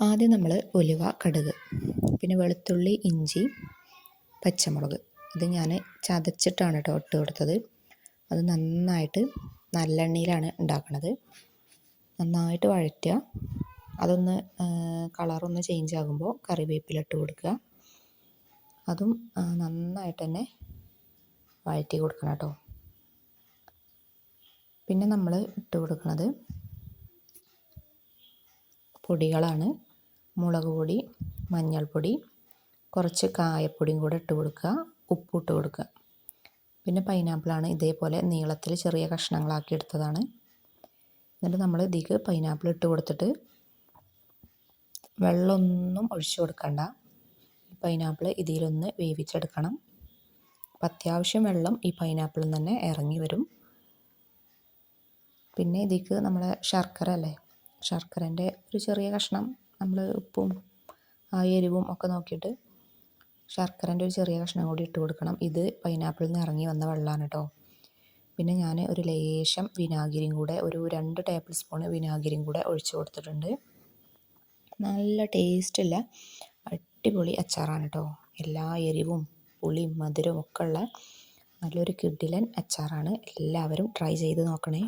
ആദ്യം നമ്മൾ ഉലുവ കടുക് പിന്നെ വെളുത്തുള്ളി ഇഞ്ചി പച്ചമുളക്. ഇത് ഞാൻ ചതച്ചിട്ടാണ് കേട്ടോ ഇട്ട് കൊടുത്തത്. അത് നന്നായിട്ട് നല്ലെണ്ണയിലാണ് ഉണ്ടാക്കുന്നത് നന്നായിട്ട് വഴറ്റുക. അതൊന്ന് കളറൊന്ന് ചേഞ്ച് ആകുമ്പോൾ കറിവേപ്പില ഇട്ട് കൊടുക്കുക. അതും നന്നായിട്ട് തന്നെ വഴറ്റി കൊടുക്കണം കേട്ടോ പിന്നെ നമ്മൾ ഇട്ട് കൊടുക്കുന്നത് പൊടികളാണ്. മുളക് പൊടി മഞ്ഞൾപ്പൊടി കുറച്ച് കായപ്പൊടിയും കൂടെ ഇട്ട് കൊടുക്കുക. ഉപ്പ് ഇട്ട് കൊടുക്കുക. പിന്നെ പൈനാപ്പിളാണ് ഇതേപോലെ നീളത്തിൽ ചെറിയ കഷ്ണങ്ങളാക്കി എടുത്തതാണ്. എന്നിട്ട് നമ്മൾ ഇതിക്ക് പൈനാപ്പിൾ ഇട്ട് കൊടുത്തിട്ട് വെള്ളമൊന്നും ഒഴിച്ചു കൊടുക്കണ്ട. പൈനാപ്പിൾ ഇതിലൊന്ന് വേവിച്ചെടുക്കണം. അപ്പം അത്യാവശ്യം വെള്ളം ഈ പൈനാപ്പിളിൽ തന്നെ ഇറങ്ങി വരും. പിന്നെ ഇതിക്ക് നമ്മളെ ശർക്കര അല്ലേ? ശർക്കരന്റെ ഒരു ചെറിയ കഷ്ണം നമ്മൾ ഉപ്പും ആ എരിവും ഒക്കെ നോക്കിയിട്ട് ശർക്കരന്റെ ഒരു ചെറിയ കഷ്ണം കൂടി ഇട്ട് കൊടുക്കണം. ഇത് പൈനാപ്പിളിൽ നിന്ന് ഇറങ്ങി വന്ന വെള്ളമാണ് കേട്ടോ പിന്നെ ഞാൻ ഒരു ലേശം വിനാഗിരിയും കൂടെ ഒരു രണ്ട് ടേബിൾ സ്പൂൺ വിനാഗിരിയും കൂടെ ഒഴിച്ച് കൊടുത്തിട്ടുണ്ട്. നല്ല ടേസ്റ്റുള്ള അടിപൊളി അച്ചാറാണ് കേട്ടോ എല്ലാ എരിവും പുളിയും മധുരവും ഒക്കെ ഉള്ള നല്ലൊരു കിഡിലൻ അച്ചാറാണ്. എല്ലാവരും ട്രൈ ചെയ്ത് നോക്കണേ.